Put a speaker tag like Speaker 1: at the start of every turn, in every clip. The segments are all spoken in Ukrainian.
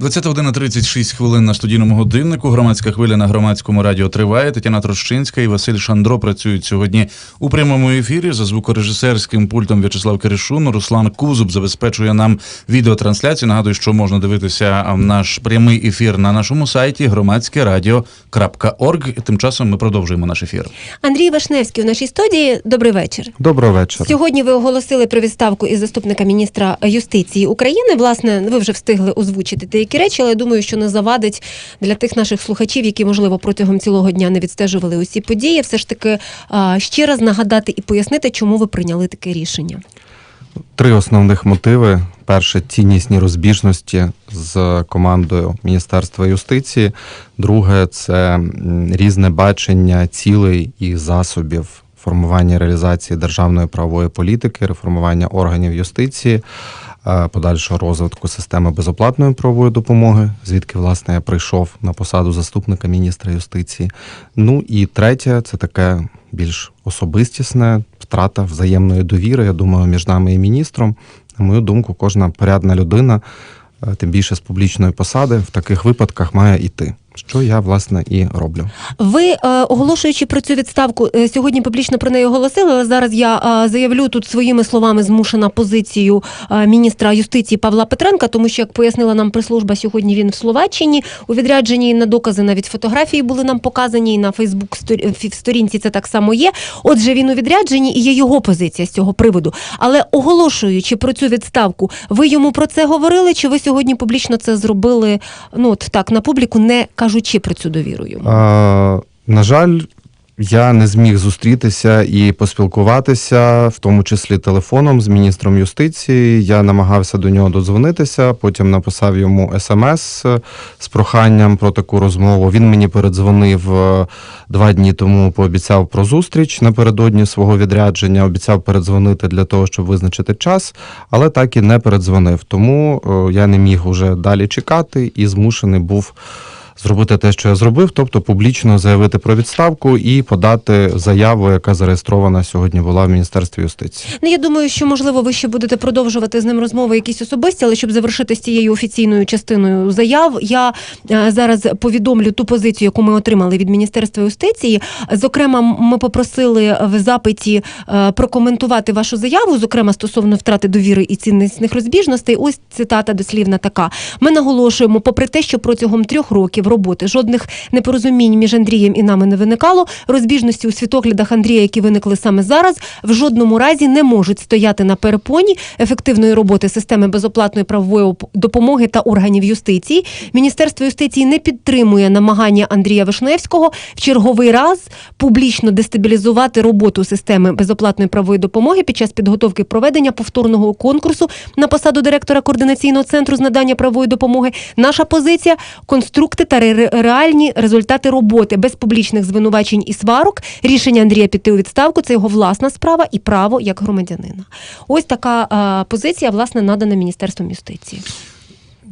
Speaker 1: 20 година 36 хвилин на студійному годиннику. Громадська хвиля на громадському радіо триває. Тетяна Трощинська і Василь Шандро працюють сьогодні у прямому ефірі. За звукорежисерським пультом В'ячеслав Киришун. Руслан Кузуб забезпечує нам відеотрансляцію. Нагадую, що можна дивитися наш прямий ефір на нашому сайті громадськерадіо.орг. Тим часом ми продовжуємо наш ефір.
Speaker 2: Андрій Вишневський у нашій студії. Добрий вечір.
Speaker 3: Доброго вечора.
Speaker 2: Сьогодні ви оголосили про відставку із заступника міністра юстиції України. Власне, ви вже встигли озвучити деякі речі, але я думаю, що не завадить для тих наших слухачів, які можливо протягом цілого дня не відстежували усі події. Все ж таки ще раз нагадати і пояснити, чому ви прийняли таке рішення.
Speaker 3: Три основних мотиви: перше ціннісні розбіжності з командою Міністерства юстиції. Друге це різне бачення цілей і засобів формування реалізації державної правової політики, реформування органів юстиції, подальшого розвитку системи безоплатної правової допомоги, звідки власне я прийшов на посаду заступника міністра юстиції. Ну і третє це таке більш особистісне втрата взаємної довіри. Я думаю, між нами і міністром. На мою думку, кожна порядна людина, е, тим більше з публічної посади, в таких випадках має йти. Що я власне і роблю.
Speaker 2: Ви е, оголошуючи про цю відставку, е, сьогодні публічно про неї оголосили. Але зараз я е, заявлю тут своїми словами змушена позицію міністра юстиції Павла Петренка, тому що як пояснила нам прес-служба, сьогодні він в Словаччині у відрядженні на докази навіть фотографії були нам показані і на Фейсбук сторінці це так само є. Отже, він у відрядженні і є його позиція з цього приводу. Але оголошуючи про цю відставку, ви йому про це говорили? Чи ви сьогодні публічно це зробили? Ну от так на публіку, не кажучи про цю довіру йому?
Speaker 3: Е, на жаль, я не зміг зустрітися і поспілкуватися, в тому числі телефоном з міністром юстиції. Я намагався до нього додзвонитися, потім написав йому смс з проханням про таку розмову. Він мені передзвонив е, два дні тому, пообіцяв про зустріч напередодні свого відрядження. Обіцяв передзвонити для того, щоб визначити час, але так і не передзвонив. Тому е, я не міг уже далі чекати і змушений був зробити те, що я зробив, тобто публічно заявити про відставку і подати заяву, яка зареєстрована сьогодні була в Міністерстві юстиції.
Speaker 2: Ну, я думаю, що можливо ви ще будете продовжувати з ним розмови якісь особисті, але щоб завершити з цією офіційною частиною заяв, я е, зараз повідомлю ту позицію, яку ми отримали від Міністерства юстиції. Зокрема, ми попросили в запиті е, прокоментувати вашу заяву, зокрема стосовно втрати довіри і ціннісних розбіжностей. Ось цитата дослівна така: ми наголошуємо, попри те, що протягом трьох років роботи жодних непорозумінь між Андрієм і нами не виникало. Розбіжності у світоглядах Андрія, які виникли саме зараз, в жодному разі не можуть стояти на перепоні ефективної роботи системи безоплатної правової допомоги та органів юстиції. Міністерство юстиції не підтримує намагання Андрія Вишневського в черговий раз публічно дестабілізувати роботу системи безоплатної правової допомоги під час підготовки проведення повторного конкурсу на посаду директора координаційного центру з надання правової допомоги. Наша позиція конструкти та ре- реальні результати роботи без публічних звинувачень і сварок. Рішення Андрія піти у відставку це його власна справа і право як громадянина. Ось така позиція, власне, надана Міністерством юстиції.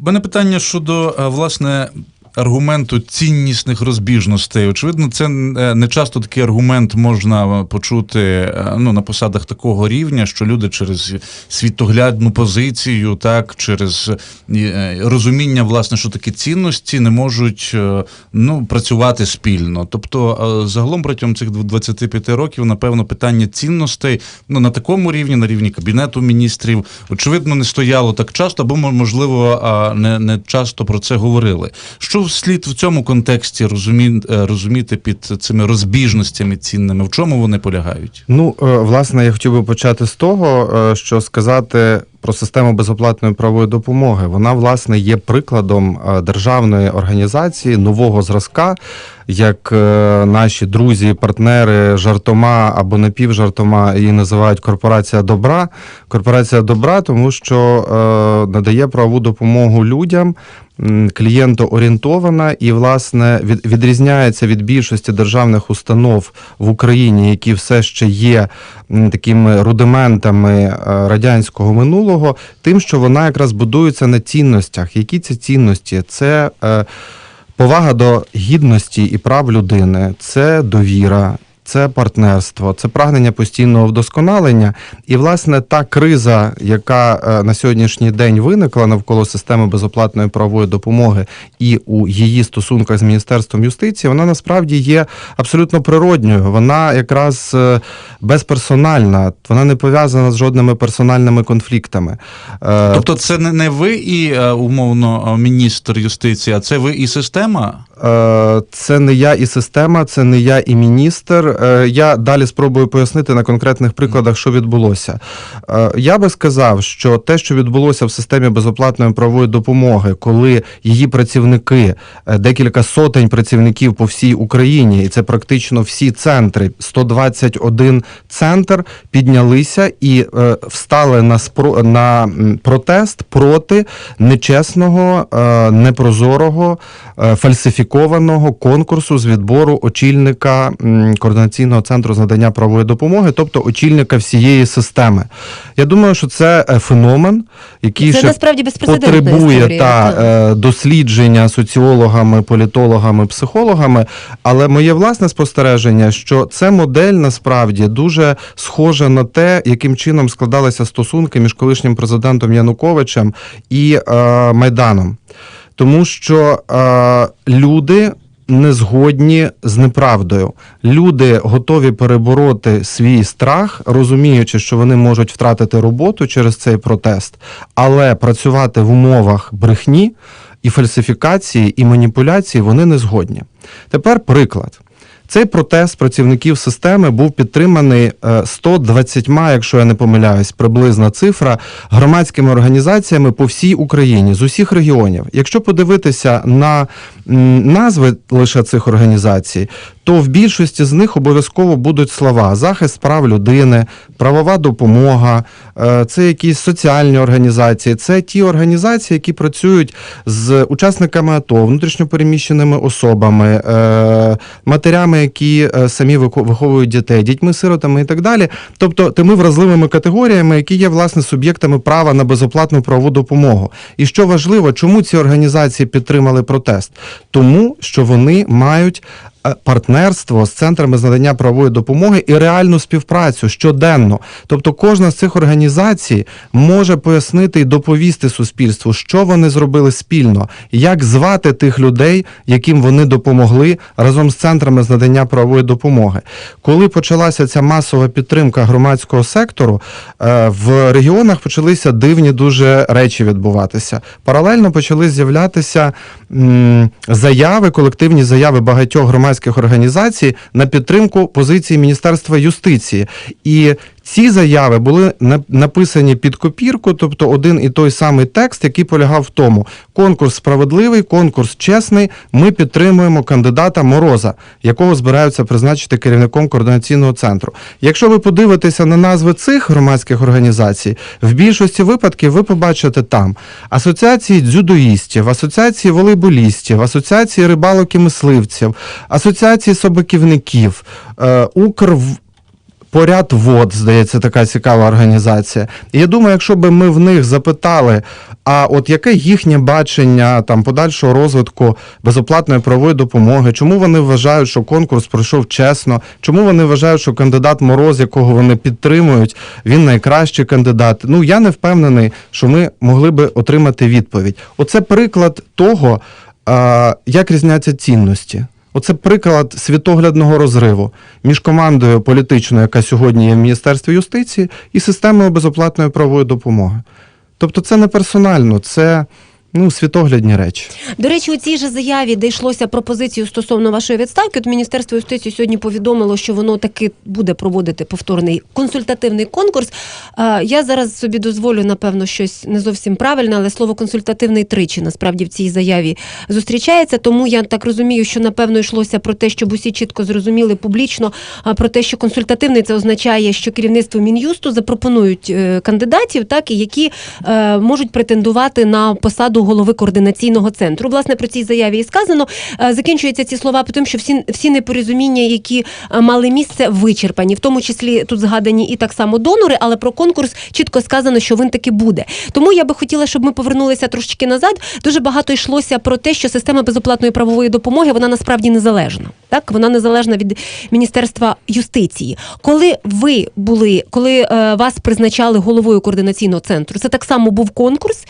Speaker 1: У мене питання щодо власне. Аргументу ціннісних розбіжностей. Очевидно, це е, не часто такий аргумент можна почути е, ну, на посадах такого рівня, що люди через світоглядну позицію, так, через е, розуміння, власне, що таке цінності, не можуть е, ну, працювати спільно. Тобто, е, загалом протягом цих 25 років, напевно, питання цінностей ну, на такому рівні, на рівні кабінету міністрів, очевидно, не стояло так часто, або можливо не, не часто про це говорили. Що слід в цьому контексті розумі, е, розуміти під цими розбіжностями цінними? В чому вони полягають?
Speaker 3: Ну, е, власне, я хотів би почати з того, е, що сказати про систему безоплатної правової допомоги. Вона, власне, є прикладом державної організації нового зразка, як наші друзі, партнери жартома або напівжартома її називають корпорація добра. Корпорація добра, тому що надає правову допомогу людям. Клієнтоорієнтована і власне від, відрізняється від більшості державних установ в Україні, які все ще є такими рудиментами е, радянського минулого, тим, що вона якраз будується на цінностях. Які ці цінності? Це е, повага до гідності і прав людини, це довіра, це партнерство, це прагнення постійного вдосконалення. І, власне, та криза, яка е, на сьогоднішній день виникла навколо системи безоплатної правової допомоги і у її стосунках з Міністерством юстиції, вона насправді є абсолютно природньою. Вона якраз е, безперсональна, вона не пов'язана з жодними персональними конфліктами. Е,
Speaker 1: Тобто, це не, ви і умовно міністр юстиції, а це ви і система?
Speaker 3: Це не я і система, це не я і міністр. Е, Я далі спробую пояснити на конкретних прикладах, що відбулося. Е, Я би сказав, що те, що відбулося в системі безоплатної правової допомоги, коли її працівники, е, декілька сотень працівників по всій Україні, і це практично всі центри, 121 центр, піднялися і встали на спро на протест проти нечесного, непрозорого, фальсифікованого конкурсу з відбору очільника м, координаційного центру з надання правової допомоги, тобто очільника всієї системи. Я думаю, що це е, феномен, який
Speaker 2: Це
Speaker 3: ще
Speaker 2: насправді
Speaker 3: потребує
Speaker 2: історія.
Speaker 3: та
Speaker 2: так.
Speaker 3: е, дослідження соціологами, політологами, психологами. Але моє власне спостереження, що це модель насправді дуже схожа на те, яким чином складалися стосунки між колишнім президентом Януковичем і е, Майданом. Тому що е, люди. Не згодні з неправдою. Люди готові перебороти свій страх, розуміючи, що вони можуть втратити роботу через цей протест, але працювати в умовах брехні і фальсифікації і маніпуляції вони не згодні. Тепер приклад. Цей протест працівників системи був підтриманий е, 120, якщо я не помиляюсь, приблизна цифра громадськими організаціями по всій Україні з усіх регіонів. Якщо подивитися на назви лише цих організацій, то в більшості з них обов'язково будуть слова захист прав людини, правова допомога, е, це якісь соціальні організації, це ті організації, які працюють з учасниками АТО, внутрішньопереміщеними особами, е, які е, самі вихо- виховують дітей, дітьми-сиротами і так далі. Тобто тими вразливими категоріями, які є власне суб'єктами права на безоплатну правову допомогу. І що важливо, чому ці організації підтримали протест? Тому що вони мають партнерство з центрами з надання правової допомоги і реальну співпрацю щоденно. Тобто кожна з цих організацій може пояснити і доповісти суспільству, що вони зробили спільно, як звати тих людей, яким вони допомогли разом з центрами з надання правової допомоги. Коли почалася ця масова підтримка громадського сектору, е, в регіонах почалися дивні дуже речі відбуватися. Паралельно почали з'являтися заяви, колективні заяви багатьох громадських організацій на підтримку позиції Міністерства юстиції. І ці заяви були на- написані під копірку, тобто один і той самий текст, який полягав в тому: конкурс справедливий, конкурс чесний. Ми підтримуємо кандидата Мороза, якого збираються призначити керівником координаційного центру. Якщо ви подивитеся на назви цих громадських організацій, в більшості випадків ви побачите там асоціації дзюдоїстів, асоціації волейболістів, асоціації рибалок і мисливців, асоціації собаківників, е, Укрв. Поряд вод, здається, така цікава організація. І я думаю, якщо би ми в них запитали, а от яке їхнє бачення там подальшого розвитку безоплатної правової допомоги, чому вони вважають, що конкурс пройшов чесно, чому вони вважають, що кандидат Мороз, якого вони підтримують, він найкращий кандидат. Ну я не впевнений, що ми могли би отримати відповідь. Оце приклад того, як різняться цінності. Оце приклад світоглядного розриву між командою політичною, яка сьогодні є в Міністерстві юстиції, і системою безоплатної правової допомоги. Тобто це не персонально, це ну, світоглядні речі.
Speaker 2: До речі, у цій же заяві, де йшлося про позицію стосовно вашої відставки, от Міністерство юстиції сьогодні повідомило, що воно таки буде проводити повторний консультативний конкурс. Е, Я зараз собі дозволю, напевно, щось не зовсім правильне, але слово консультативний тричі насправді в цій заяві зустрічається. Тому я так розумію, що напевно йшлося про те, щоб усі чітко зрозуміли публічно а, про те, що консультативний це означає, що керівництво мін'юсту запропонують е, кандидатів, так і які е, можуть претендувати на посаду посаду голови координаційного центру. Власне про цій заяві і сказано. Е, Закінчуються ці слова тому, що всі всі непорозуміння, які е, мали місце, вичерпані, в тому числі тут згадані і так само донори, але про конкурс чітко сказано, що він таки буде. Тому я би хотіла, щоб ми повернулися трошечки назад. Дуже багато йшлося про те, що система безоплатної правової допомоги вона насправді незалежна. Так, вона незалежна від Міністерства юстиції. Коли ви були, коли е, вас призначали головою координаційного центру, це так само був конкурс,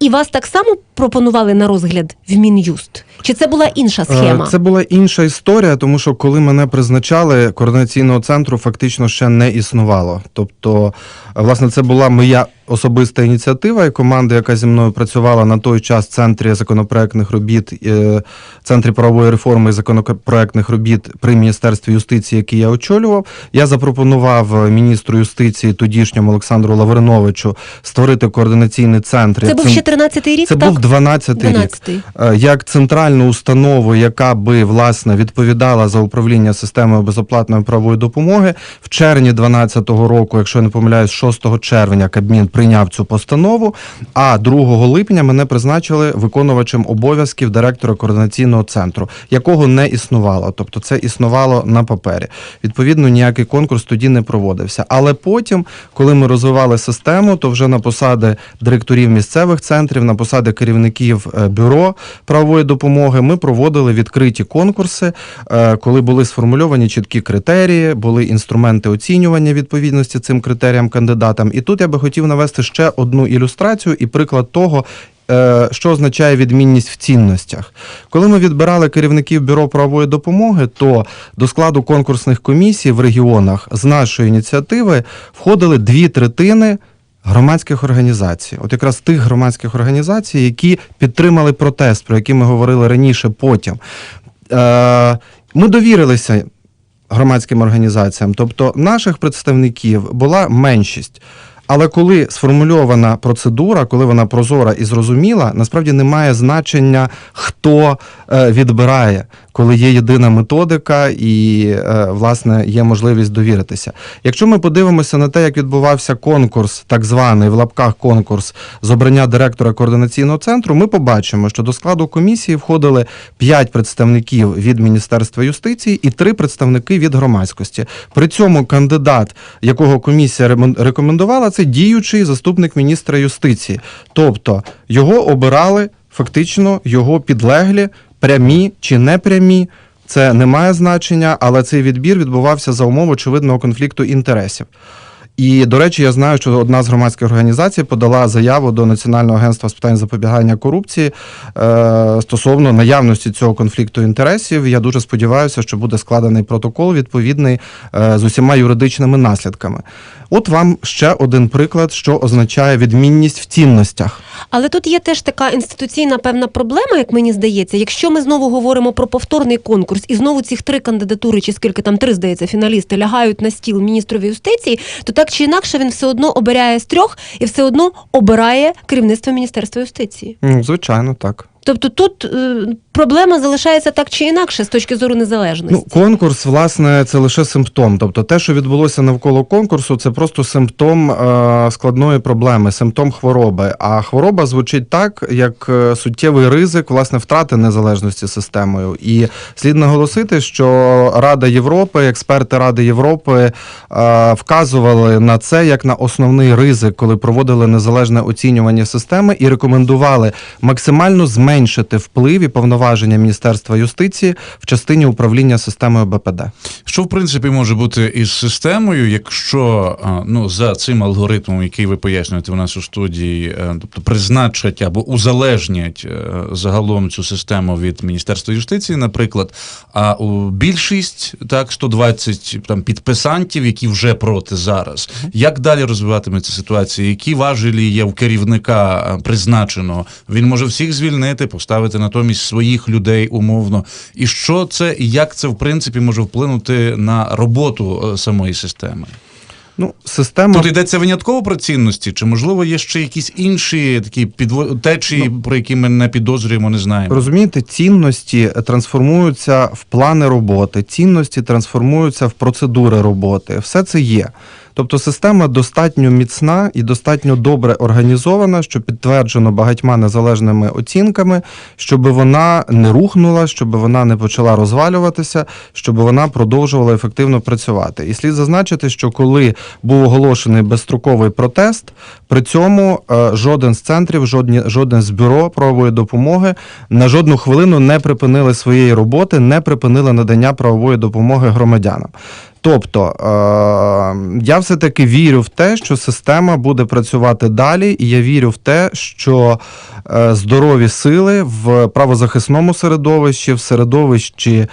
Speaker 2: і вас так само пропонували на розгляд в Мін'юст? Чи це була інша схема?
Speaker 3: Е, Це була інша історія, тому що коли мене призначали, координаційного центру фактично ще не існувало. Тобто, власне, це була моя особиста ініціатива і команда, яка зі мною працювала на той час в центрі законопроектних робіт, е, центрі правової реформи і законопроектних робіт при міністерстві юстиції, який я очолював. Я запропонував міністру юстиції тодішньому Олександру Лавриновичу створити координаційний центр.
Speaker 2: Це був ще 13-й рік,
Speaker 3: це
Speaker 2: так?
Speaker 3: був 12-й рік.
Speaker 2: 12-й.
Speaker 3: Е, як центральну установу, яка би власне відповідала за управління системою безоплатної правової допомоги, в червні 2012 року, якщо я не помиляюсь, 6 червня Кабмін прийняв цю постанову. А 2 липня мене призначили виконувачем обов'язків директора координаційного центру, якого не існувало. Тобто це існувало на папері. Відповідно, ніякий конкурс тоді не проводився. Але потім, коли ми розвивали систему, то вже на посади директорів місцевих центрів, на посади керівників е, бюро правової допомоги, ми проводили відкриті конкурси, е, коли були сформульовані чіткі критерії, були інструменти оцінювання відповідності цим критеріям кандидатам. І тут я би хотів навести ще одну ілюстрацію і приклад того. е, Що означає відмінність в цінностях? Коли ми відбирали керівників бюро правової допомоги, то до складу конкурсних комісій в регіонах з нашої ініціативи входили дві третини громадських організацій. От якраз тих громадських організацій, які підтримали протест, про який ми говорили раніше потім. Е, Ми довірилися громадським організаціям, тобто наших представників була меншість. Але коли сформульована процедура, коли вона прозора і зрозуміла, насправді немає значення, хто е, відбирає, коли є єдина методика і е, власне є можливість довіритися. Якщо ми подивимося на те, як відбувався конкурс, так званий в лапках конкурс з обрання директора координаційного центру, ми побачимо, що до складу комісії входили 5 представників від Міністерства юстиції і 3 представники від громадськості. При цьому кандидат, якого комісія рекомендувала, це діючий заступник міністра юстиції. Тобто його обирали фактично його підлеглі, прямі чи непрямі. Це не має значення, але цей відбір відбувався за умов очевидного конфлікту інтересів. І, до речі, я знаю, що одна з громадських організацій подала заяву до Національного агентства з питань запобігання корупції е, стосовно наявності цього конфлікту інтересів. Я дуже сподіваюся, що буде складений протокол відповідний е, з усіма юридичними наслідками. От вам ще один приклад, що означає відмінність в цінностях.
Speaker 2: Але тут є теж така інституційна певна проблема, як мені здається. Якщо ми знову говоримо про повторний конкурс, і знову цих три кандидатури, чи скільки там три здається, фіналісти лягають на стіл міністрові юстиції, то так чи інакше він все одно обирає з трьох і все одно обирає керівництво міністерства юстиції.
Speaker 3: Звичайно, так.
Speaker 2: Тобто тут е, проблема залишається так чи інакше з точки зору незалежності.
Speaker 3: Ну, конкурс, власне, це лише симптом. Тобто, те, що відбулося навколо конкурсу, це просто симптом е, складної проблеми, симптом хвороби. А хвороба звучить так, як е, суттєвий ризик власне втрати незалежності системою. І слід наголосити, що Рада Європи, експерти Ради Європи е, вказували на це як на основний ризик, коли проводили незалежне оцінювання системи і рекомендували максимально зменшити вплив і повноваження Міністерства юстиції в частині управління системою БПД.
Speaker 1: Що в принципі може бути із системою, якщо ну за цим алгоритмом, який ви пояснюєте в нас у студії, е, тобто призначать або узалежнять е, загалом цю систему від Міністерства юстиції, наприклад, а у більшість так 120 там підписантів, які вже проти зараз, як далі розвиватиметься ситуація? Які важелі є у керівника е, призначеного? Він може всіх звільнити, поставити натомість своїх людей умовно. І що це і як це в принципі може вплинути на роботу е, самої системи?
Speaker 3: Ну, система
Speaker 1: Тут йдеться винятково про цінності, чи можливо є ще якісь інші такі підво... течії, про які ми не підозрюємо, не знаємо.
Speaker 3: Розумієте, цінності трансформуються в плани роботи, цінності трансформуються в процедури роботи. Все це є. Тобто система достатньо міцна і достатньо добре організована, що підтверджено багатьма незалежними оцінками, щоб вона не рухнула, щоб вона не почала розвалюватися, щоб вона продовжувала ефективно працювати. І слід зазначити, що коли був оголошений безстроковий протест, при цьому е, жоден з центрів, жодні, жоден з бюро правової допомоги на жодну хвилину не припинили своєї роботи, не припинили надання правової допомоги громадянам. Тобто е, я все-таки вірю в те, що система буде працювати далі, і я вірю в те, що е, здорові сили в правозахисному середовищі, в середовищі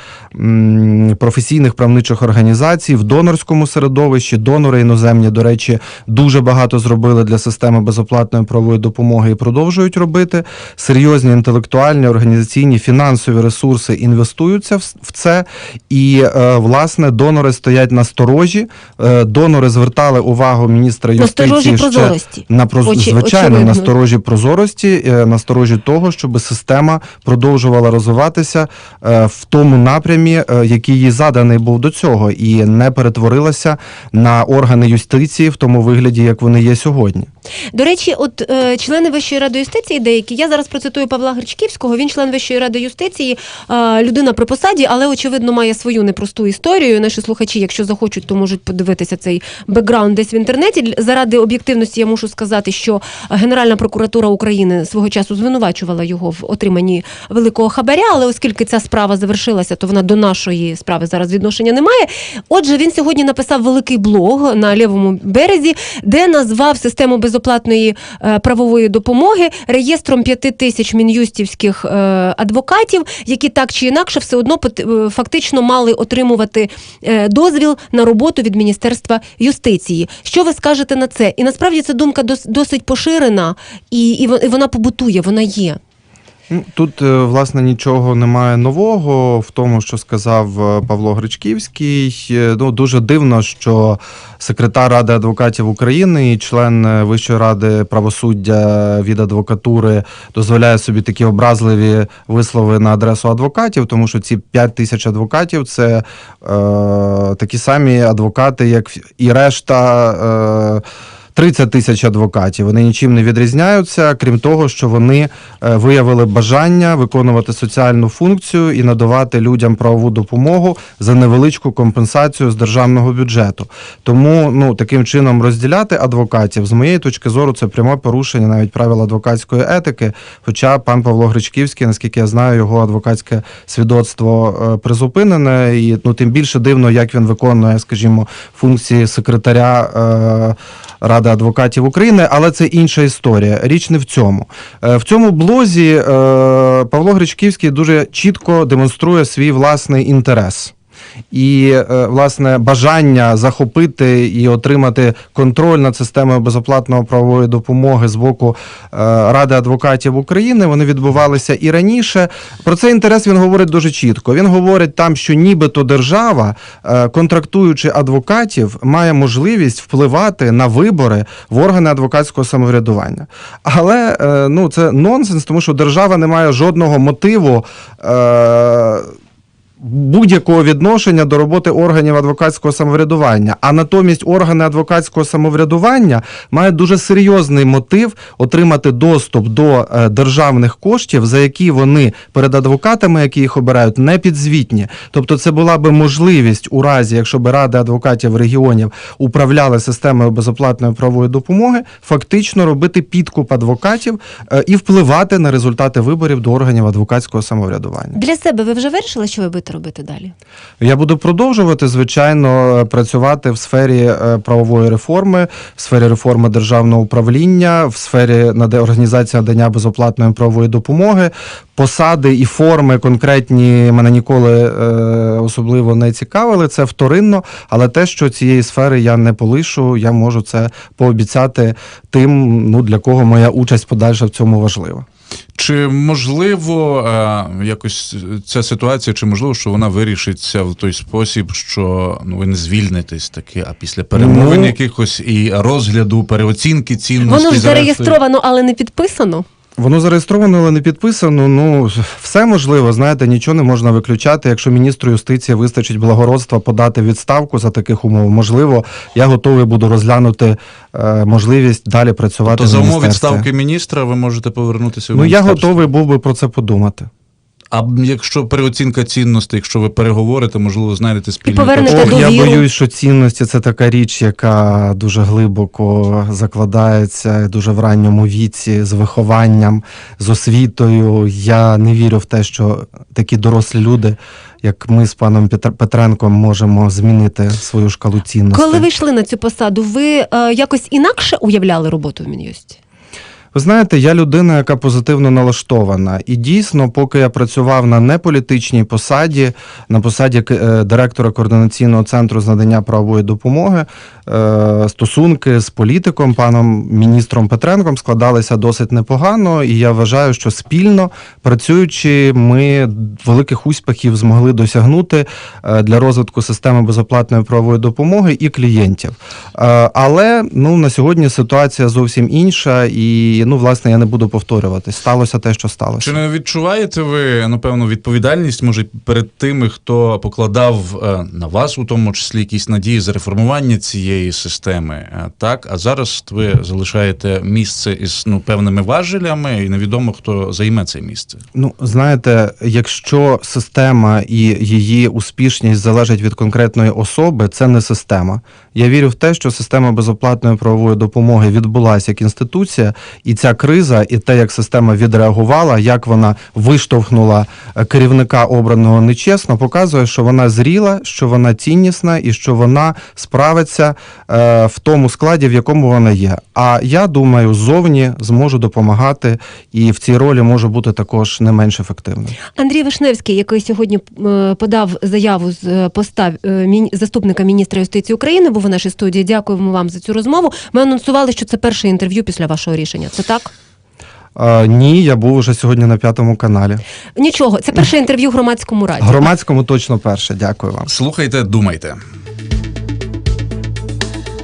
Speaker 3: професійних правничих організацій, в донорському середовищі, донори іноземні, до речі, дуже багато зробили для системи безоплатної правової допомоги і продовжують робити. Серйозні інтелектуальні, організаційні, фінансові ресурси інвестуються в це, і е, власне донори стоять на сторожі. Е, Донори розвертали увагу міністра
Speaker 2: На
Speaker 3: юстиції
Speaker 2: сторожі
Speaker 3: ще
Speaker 2: прозорості.
Speaker 3: на проз...
Speaker 2: Очі-
Speaker 3: звичайно на сторожі прозорості, е, на сторожі того, щоб система продовжувала розвиватися е, в тому напрямі, е, який їй заданий був до цього, і не перетворилася на органи юстиції в тому вигляді, як вони є сьогодні.
Speaker 2: До речі, от е, члени Вищої ради юстиції, деякі, я зараз процитую Павла Гречківського, він член Вищої ради юстиції, е, людина при посаді, але очевидно має свою непросту історію. Наші слухачі, якщо захочуть, то можуть подивитися цей бекграунд десь в інтернеті. Заради об'єктивності я мушу сказати, що Генеральна прокуратура України свого часу звинувачувала його в отриманні великого хабаря, але оскільки ця справа завершилася, то вона до нашої справи зараз відношення не має. Отже, він сьогодні написав великий блог на лівому березі, де назвав систему безоплатної е, правової допомоги реєстром п'яти тисяч мін'юстівських е, адвокатів, які так чи інакше все одно е, фактично мали отримувати дозвіл на роботу від Міністерства юстиції. Що ви скажете на це? І насправді ця думка дос- досить поширена, і і вона побутує, вона є.
Speaker 3: Ну, Тут, е, власне, нічого немає нового в тому, що сказав е, Павло Гречківський. Е, Ну, дуже дивно, що секретар Ради адвокатів України і член Вищої ради правосуддя від адвокатури дозволяє собі такі образливі вислови на адресу адвокатів, тому що ці 5 тисяч адвокатів це е, такі самі адвокати, як і решта. Е, 30 тисяч адвокатів. Вони нічим не відрізняються, крім того, що вони е, виявили бажання виконувати соціальну функцію і надавати людям правову допомогу за невеличку компенсацію з державного бюджету. Тому ну таким чином розділяти адвокатів, з моєї точки зору, це пряме порушення навіть правил адвокатської етики. Хоча пан Павло Гречківський, наскільки я знаю, його адвокатське свідоцтво е, призупинене, і ну тим більше дивно, як він виконує, скажімо, функції секретаря. Е, Ради адвокатів України, але це інша історія. Річ не в цьому. Е, В цьому блозі е, Павло Гречківський дуже чітко демонструє свій власний інтерес. І е, власне бажання захопити і отримати контроль над системою безоплатної правової допомоги з боку е, Ради адвокатів України вони відбувалися і раніше. Про цей інтерес він говорить дуже чітко. Він говорить там, що нібито держава, е, контрактуючи адвокатів, має можливість впливати на вибори в органи адвокатського самоврядування. Але ну це нонсенс, тому що держава не має жодного мотиву. Е, будь-якого відношення до роботи органів адвокатського самоврядування. А натомість органи адвокатського самоврядування мають дуже серйозний мотив отримати доступ до е, державних коштів, за які вони перед адвокатами, які їх обирають, не підзвітні. Тобто, це була би можливість у разі, якщо би ради адвокатів регіонів управляли системою безоплатної правової допомоги, фактично робити підкуп адвокатів е, і впливати на результати виборів до органів адвокатського самоврядування.
Speaker 2: Для себе ви вже вирішили, що ви будете робити далі?
Speaker 3: Я буду продовжувати, звичайно, працювати в сфері е, правової реформи, в сфері реформи державного управління, в сфері організації надання безоплатної правової допомоги. Посади і форми конкретні мене ніколи е, особливо не цікавили. Це вторинно, але те, що цієї сфери я не полишу, я можу це пообіцяти тим, ну для кого моя участь подальша в цьому важлива.
Speaker 1: Чи можливо е, якось ця ситуація, чи можливо, що вона вирішиться в той спосіб, що ну ви не звільнитесь таки, а після перемовин
Speaker 3: Ну,
Speaker 1: якихось і розгляду, переоцінки цінності,
Speaker 2: Воно ж зареєстровано, але не підписано.
Speaker 3: Воно зареєстровано, але не підписано. Ну, все можливо, знаєте, нічого не можна виключати. Якщо міністру юстиції вистачить благородства подати відставку за таких умов, можливо, я готовий буду розглянути е, можливість далі працювати.
Speaker 1: То за умов відставки міністра ви можете повернутися в
Speaker 3: Ну, я
Speaker 1: міністерство.
Speaker 3: готовий був би про це подумати.
Speaker 1: А якщо переоцінка цінностей, якщо ви переговорите, можливо, знайдете спільну
Speaker 2: повернете
Speaker 1: точку?
Speaker 3: Ох, я боюсь, що цінності це така річ, яка дуже глибоко закладається, дуже в ранньому віці, з вихованням, з освітою. Я не вірю в те, що такі дорослі люди, як ми з паном Петр- Петренком, можемо змінити свою шкалу цінностей.
Speaker 2: Коли ви йшли на цю посаду, ви е, якось інакше уявляли роботу в Мін'юсті?
Speaker 3: Ви знаєте, я людина, яка позитивно налаштована. І дійсно, поки я працював на неполітичній посаді, на посаді е, директора координаційного центру з надання правової допомоги, е, стосунки з політиком, паном міністром Петренком, складалися досить непогано. І я вважаю, що спільно працюючи, ми великих успіхів змогли досягнути е, для розвитку системи безоплатної правової допомоги і клієнтів. Але ну на сьогодні ситуація зовсім інша, і ну власне я не буду повторюватись. Сталося те, що сталося.
Speaker 1: Чи не відчуваєте ви, напевно, відповідальність, може, перед тими, хто покладав е, на вас, у тому числі, якісь надії за реформування цієї системи? е, Так, а зараз ви залишаєте місце із ну, певними важелями, і невідомо, хто займе це місце.
Speaker 3: Ну, знаєте, якщо система і її успішність залежить від конкретної особи, це не система. Я вірю в те, що система безоплатної правової допомоги відбулася як інституція, і ця криза, і те, як система відреагувала, як вона виштовхнула е, керівника обраного нечесно, показує, що вона зріла, що вона ціннісна і що вона справиться е, в тому складі, в якому вона є. А я думаю, ззовні зможу допомагати, і в цій ролі можу бути також не менш ефективним.
Speaker 2: Андрій Вишневський, який сьогодні е, подав заяву з е, поста е, заступника міністра юстиції України, був у нашій студії. Дякуємо вам за цю розмову. Ми анонсували, що це перше інтерв'ю після вашого рішення. Це так?
Speaker 3: А, ні, я був уже сьогодні на п'ятому каналі.
Speaker 2: Нічого, це перше інтерв'ю громадському раді.
Speaker 3: Громадському точно перше. Дякую вам.
Speaker 1: Слухайте, думайте.